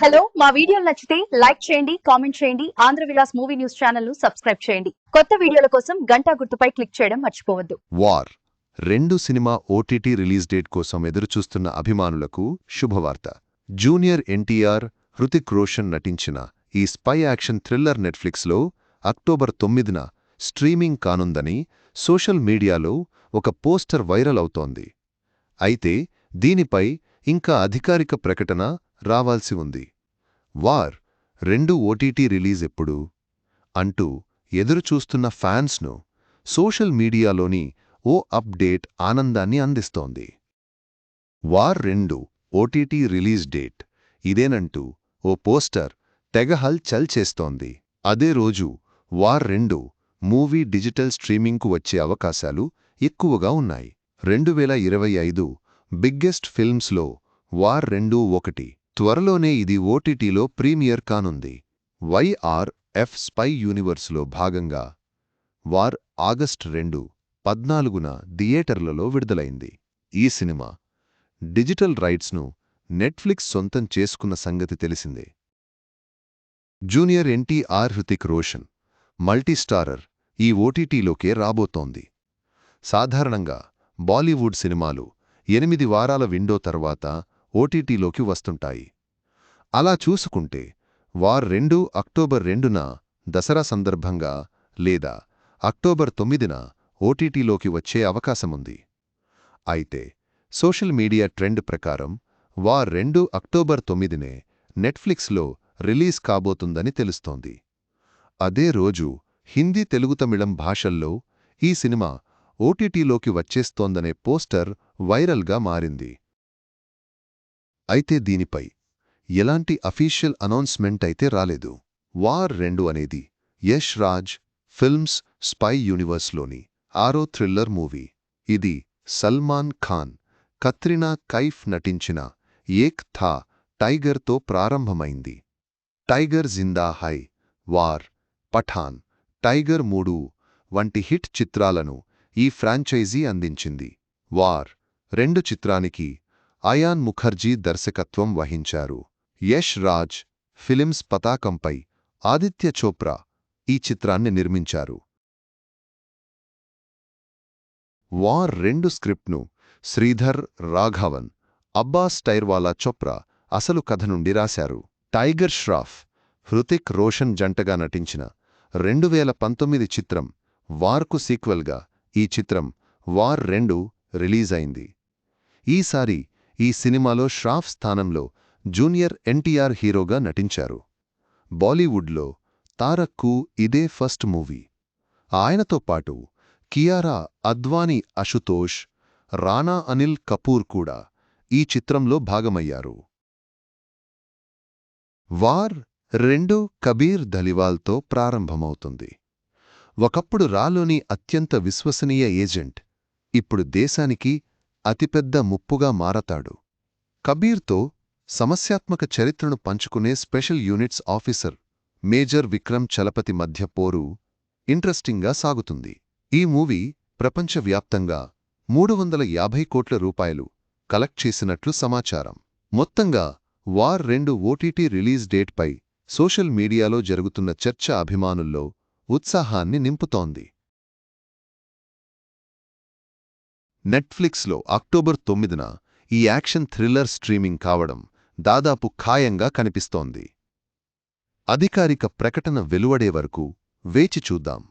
Hello మా వీడియోలు నచ్చితే లైక్ చేయండి కామెంట్ చేయండి ఆంధ్ర విలాస్ మూవీ న్యూస్ ఛానల్ను సబ్స్క్రైబ్ చేయండి. కొత్త వీడియోల కోసం గంటా గుర్తుపై క్లిక్ చేయడం మర్చిపోవద్దు. వార్ రెండు సినిమా ఓటీటీ రిలీజ్ డేట్ కోసం ఎదురుచూస్తున్న అభిమానులకు శుభవార్త. జూనియర్ ఎన్టీఆర్ హృతిక్ రోషన్ నటించిన ఈ స్పై యాక్షన్ థ్రిల్లర్ నెట్ఫ్లిక్స్లో అక్టోబర్ తొమ్మిదిన స్ట్రీమింగ్ కానుందని సోషల్ మీడియాలో ఒక పోస్టర్ వైరల్ అవుతోంది. అయితే దీనిపై ఇంకా అధికారిక ప్రకటన రావాల్సి ఉంది. వార్ రెండు ఓటీటీ రిలీజ్ ఎప్పుడు? అంటూ ఎదురుచూస్తున్న ఫ్యాన్స్ను సోషల్ మీడియాలోని ఓ అప్డేట్ ఆనందాన్ని అందిస్తోంది. వార్ రెండు ఓటీటీ రిలీజ్ డేట్. ఇదేనంటూ ఓ పోస్టర్ తెగహల్ చల్ చేస్తోంది. అదే రోజు వార్ రెండు మూవీ డిజిటల్ స్ట్రీమింగ్కు వచ్చే అవకాశాలు ఎక్కువగా ఉన్నాయి. రెండు వేల ఇరవై ఐదు బిగ్గెస్ట్ ఫిల్మ్స్లో వార్ రెండు ఒకటి. త్వరలోనే ఇది ఓటీటీలో ప్రీమియర్ కానుంది. వైఆర్ ఎఫ్ స్పై యూనివర్స్లో భాగంగా వార్ ఆగస్ట్ రెండు పద్నాలుగున థియేటర్లలో విడుదలైంది. ఈ సినిమా డిజిటల్ రైట్స్ను నెట్ఫ్లిక్స్ సొంతం చేసుకున్న సంగతి తెలిసిందే. జూనియర్ ఎన్టీఆర్ హృతిక్ రోషన్ మల్టీస్టారర్ ఈ ఓటీటీలోకే రాబోతోంది. సాధారణంగా బాలీవుడ్ సినిమాలు ఎనిమిది వారాల విండో తర్వాత ఓటీటీలోకి వస్తుంటాయి. అలా చూసుకుంటే వార్ రెండు అక్టోబర్ రెండున దసరా సందర్భంగా లేదా అక్టోబర్ తొమ్మిదిన ఓటీటీలోకి వచ్చే అవకాశముంది. అయితే సోషల్ మీడియా ట్రెండ్ ప్రకారం వార్ రెండు అక్టోబర్ తొమ్మిదినే నెట్ఫ్లిక్స్లో రిలీజ్ కాబోతుందని తెలుస్తోంది. అదే రోజు హిందీ తెలుగు తమిళం భాషల్లో ఈ సినిమా ఓటీటీలోకి వచ్చేస్తోందనే పోస్టర్ వైరల్గా మారింది. అయితే దీనిపై ఎలాంటి అఫీషియల్ అనౌన్స్మెంట్ అయితే రాలేదు. వార్ రెండు అనేది యష్ రాజ్ ఫిల్మ్స్ స్పై యూనివర్స్లోని ఆరో థ్రిల్లర్ మూవీ. ఇది సల్మాన్ ఖాన్ కత్రినా కైఫ్ నటించిన ఏక్ థా టైగర్తో ప్రారంభమైంది. Tiger Zinda Hai War Pathaan Tiger మూడు వంటి హిట్ చిత్రాలను ఈ ఫ్రాంచైజీ అందించింది. వార్ రెండు చిత్రానికి అయాన్ ముఖర్జీ దర్శకత్వం వహించారు. యష్ రాజ్ ఫిలిమ్స్ పతాకంపై ఆదిత్య చోప్రా ఈ చిత్రాన్ని నిర్మించారు. వార్ రెండు స్క్రిప్ట్ను శ్రీధర్ రాఘవన్ అబ్బాస్ టైర్వాలా చోప్రా అసలు కథ నుండి రాశారు. టైగర్ ష్రాఫ్ హృతిక్ రోషన్ జంటగా నటించిన రెండు వేల పంతొమ్మిది చిత్రం వార్కు సీక్వెల్గా ఈ చిత్రం వార్ రెండు రిలీజ్ అయింది ఈసారి ఈ సినిమాలో ష్రాఫ్ స్థానంలో జూనియర్ ఎన్టీఆర్ హీరోగా నటించారు. బాలీవుడ్లో తారక్కు ఇదే ఫస్ట్ మూవీ. ఆయనతో పాటు కియారా అద్వానీ అశుతోష్ రానా అనిల్ కపూర్ కూడా ఈ చిత్రంలో భాగమయ్యారు. వార్ రెండు కబీర్ ధలివాల్తో ప్రారంభమవుతుంది. ఒకప్పుడు రాలోని అత్యంత విశ్వసనీయ ఏజెంట్ ఇప్పుడు దేశానికి అతిపెద్ద ముప్పుగా మారతాడు. కబీర్తో సమస్యాత్మక చరిత్రను పంచుకునే special units officer major Vikram Chalapathi మధ్య పోరు ఇంట్రెస్టింగ్గా సాగుతుంది. ఈ మూవీ ప్రపంచవ్యాప్తంగా మూడు వందల యాభై కోట్ల రూపాయలు కలెక్ట్ చేసినట్లు సమాచారం. మొత్తంగా వార్ రెండు ఓటీటీ రిలీజ్ డేట్పై సోషల్ మీడియాలో జరుగుతున్న చర్చ అభిమానుల్లో ఉత్సాహాన్ని నింపుతోంది. నెట్ఫ్లిక్స్లో అక్టోబర్ తొమ్మిదిన ఈ యాక్షన్ థ్రిల్లర్ స్ట్రీమింగ్ కావడం దాదాపు ఖాయంగా కనిపిస్తోంది. అధికారిక ప్రకటన వెలువడే వరకు వేచి చూద్దాం.